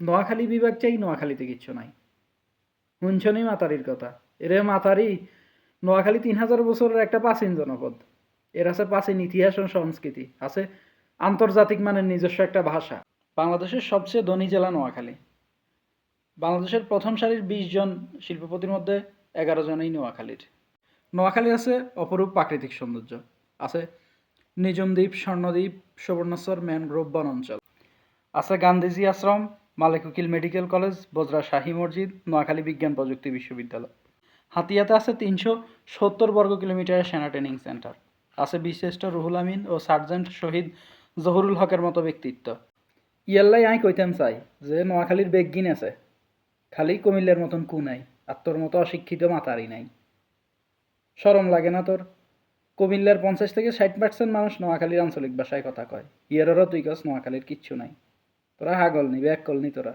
নোয়াখালী বিভাগ চাই, নোয়াখালীতে কিচ্ছু নাই। শুনছনি মাতারির কথা। এরে মাতারি, নোয়াখালী তিন হাজার বছরের একটা প্রাচীন জনপদ। এর আছে প্রাচীন ইতিহাস ও সংস্কৃতি। আছে আন্তর্জাতিক মানের নিজস্ব একটা ভাষা। বাংলাদেশের সবচেয়ে ধনী জেলা নোয়াখালী। বাংলাদেশের প্রথম সারির বিশ জন শিল্পপতির মধ্যে এগারো জনই নোয়াখালীর। নোয়াখালী আছে অপরূপ প্রাকৃতিক সৌন্দর্য। আছে নিজম দ্বীপ স্বর্ণদ্বীপ সুবর্ণচর ম্যানগ্রোভ বন অঞ্চল আছে গান্ধীজি আশ্রম মালেক উকিল মেডিকেল কলেজ, বজরা শাহী মসজিদ, নোয়াখালী বিজ্ঞান প্রযুক্তি বিশ্ববিদ্যালয়। হাতিয়াতে আছে তিনশো সত্তর বর্গ কিলোমিটারের সেনা ট্রেনিং সেন্টার। আছে বিশিষ্ট রুহুল আমিন ও সার্জেন্ট শহীদ জহুরুল হকের মতো ব্যক্তিত্ব। ইয়াল্লাই আই কইতাম চাই যে নোয়াখালীর বেগগিন আছে। খালি কুমিল্লার মতন কু নাই, আর তোর মতো অশিক্ষিত মাতারি নাই। সরম লাগে না তোর। কুমিল্লার পঞ্চাশ থেকে ষাট পার্সেন্ট মানুষ নোয়াখালীর আঞ্চলিক ভাষায় কথা কয়। ইয়ারও তুই কস নোয়াখালীর কিচ্ছু নাই। তোরা হাগল নি ব্যাক কল নি তোরা।